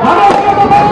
ভারতীয়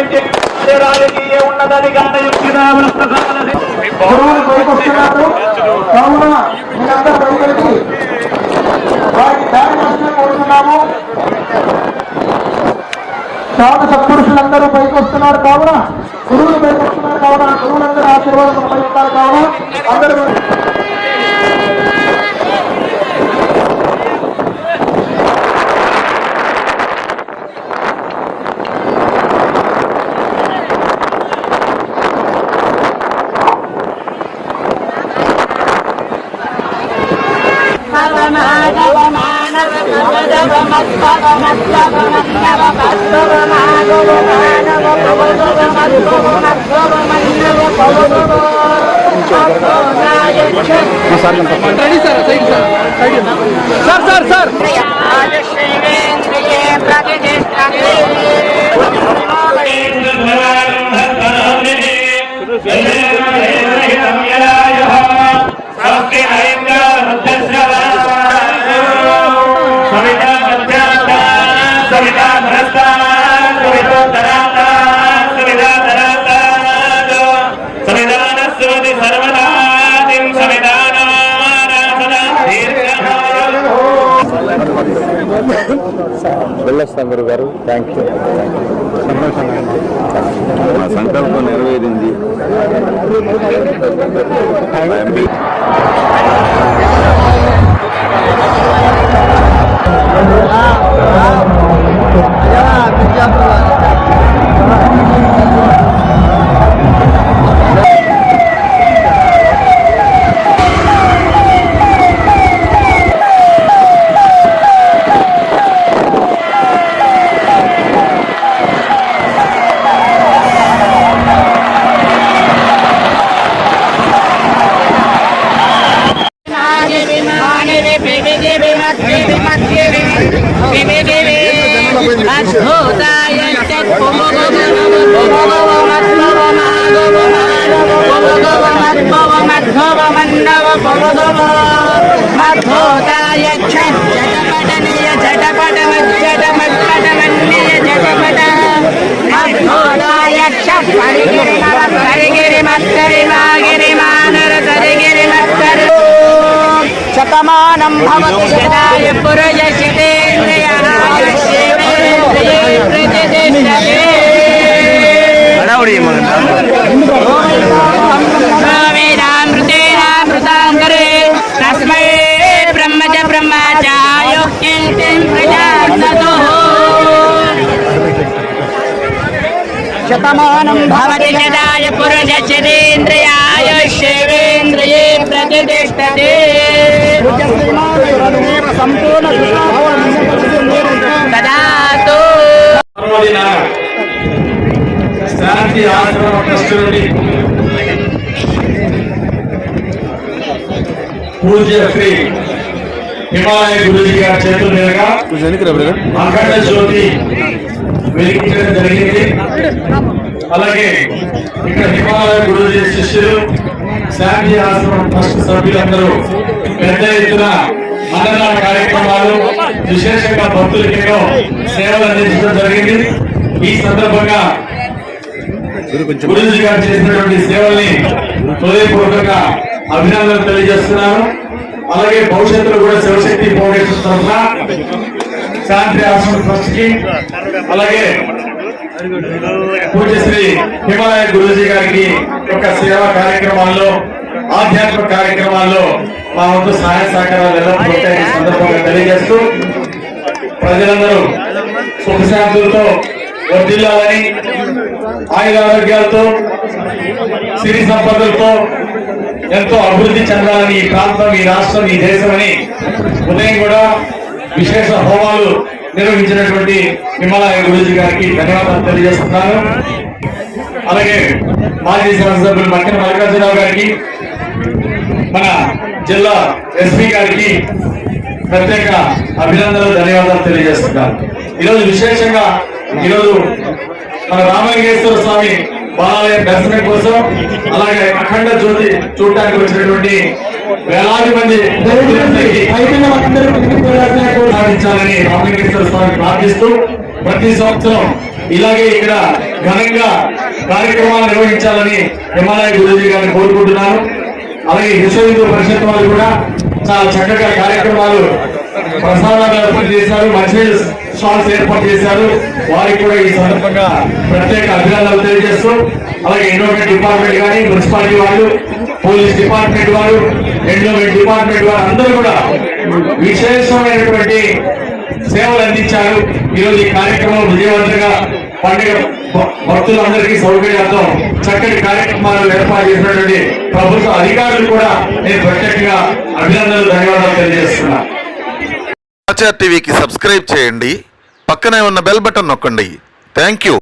బ్రాహ్మణోదై రాజకీయ ఉన్నతాధికార గురువులు కావున వారికి దారి కోరుతున్నాము. సాధు సత్పురుషులందరూ పైకి వస్తున్నారు. కావున గురువులు పైకి వస్తున్నారు. కావున గురువులందరూ ఆశీర్వాదం పై ఉంటారు కావున అందరూ మానవ సార్ సార్ సార్. వెళ్ళొస్తాం గురువు గారు థ్యాంక్ యూ మా సంకల్పం నెరవేరింది మద్భూతాయ జటపటనీయ జటపట శతమానం భవతి శతాయ పురజశతేంద్రియాయ శతమానం భవతి శతాయ పురుషేంద్రియాయ శివేంద్రియే ప్రతిష్టతే. తదాతో రోజున శాంతి ఆశ్రమ ట్రస్ట్ నుండి పూజ్య శ్రీ హిమాలయ గురుజీ గారి చేతుల మీదుగా అఖండ జ్యోతి వెలిగించడం జరిగింది. అలాగే ఇక్కడ హిమాలయ గురుజీ శిష్యులు శాంతి ఆశ్రమం ట్రస్ట్ సభ్యులందరూ పెద్ద ఎత్తున అన్నదాన కార్యక్రమాలు విశేషంగా భక్తులకేమో సేవలు అందించడం జరిగింది. ఈ సందర్భంగా గురుజీ గారు చేసినటువంటి సేవల్ని హృదయపూర్వకంగా అభినందనలు తెలియజేస్తున్నాను. అలాగే భవిష్యత్తులో కూడా శివశక్తి ఫౌండేషన్ తరఫున శాంతి ఆశ్రమం ట్రస్ట్కి అలాగే పూజశ్రీ హిమాలయ గురూజీ గారికి యొక్క సేవా కార్యక్రమాల్లో ఆధ్యాత్మిక కార్యక్రమాల్లో మా వంతు సహాయ సహకారాలు ఉంటాయని సందర్భంగా తెలియజేస్తూ ప్రజలందరూ సుఖశాంతులతో వర్ధిల్లాలని ఆయుర ఆరోగ్యాలతో సిరి సంపదలతో ఎంతో అభివృద్ధి చెందాలని ఈ ప్రాంతం ఈ రాష్ట్రం ఈ దేశం అని ఉదయం కూడా విశేష హోమాలు నిర్వహించినటువంటి హిమాలయ గురూజీ గారికి ధన్యవాదాలు తెలియజేస్తున్నాను అలాగే మాజీ శాసనసభ్యులు మక్కిన మల్లికార్జునరావు గారికి మన జిల్లా ఎస్పీ గారికి ప్రత్యేక అభినందనలు ధన్యవాదాలు తెలియజేస్తున్నాను ఈరోజు విశేషంగా ఈరోజు మన రామలింగేశ్వర స్వామి బాలయ దర్శనం కోసం అలాగే అఖండ జ్యోతి చూడటానికి వచ్చినటువంటి వేలాది మంది సాధించాలని రామలింగేశ్వర స్వామి ప్రార్థిస్తూ ప్రతి సంవత్సరం ఇలాగే ఇక్కడ ఘనంగా కార్యక్రమాలు నిర్వహించాలని హిమాలయ గురుజీ గారిని కోరుకుంటున్నాను. అలాగే విశ్వ హిందూ పరిషత్ వాళ్ళు కూడా చాలా చక్కగా కార్యక్రమాలు ప్రసాదాలు ఏర్పాటు చేశారు. మంచి స్టాల్స్ ఏర్పాటు చేశారు. వారికి కూడా ఈ సందర్భంగా ప్రత్యేక అభినందనలు తెలియజేస్తూ అలాగే ఎండోమెంట్ డిపార్ట్మెంట్ కానీ మున్సిపాలిటీ వాళ్ళు పోలీస్ డిపార్ట్మెంట్ వారు ఎండోమెంట్ డిపార్ట్మెంట్ వారు అందరూ కూడా విశేషమైనటువంటి సేవలు అందించారు. ఈరోజు ఈ కార్యక్రమం విజయవంతంగా పండుగ భక్తులందరికీ సౌకర్యార్థం చక్కటి కార్యక్రమాలు ఏర్పాటు చేసినటువంటి ప్రభుత్వ అధికారులు కూడా నేను ప్రత్యేకంగా అభినందనలు ధన్యవాదాలు తెలియజేస్తున్నా. సమాచార్ టీవీకి సబ్స్క్రైబ్ చేయండి. పక్కనే ఉన్న బెల్ బటన్ నొక్కండి. Thank you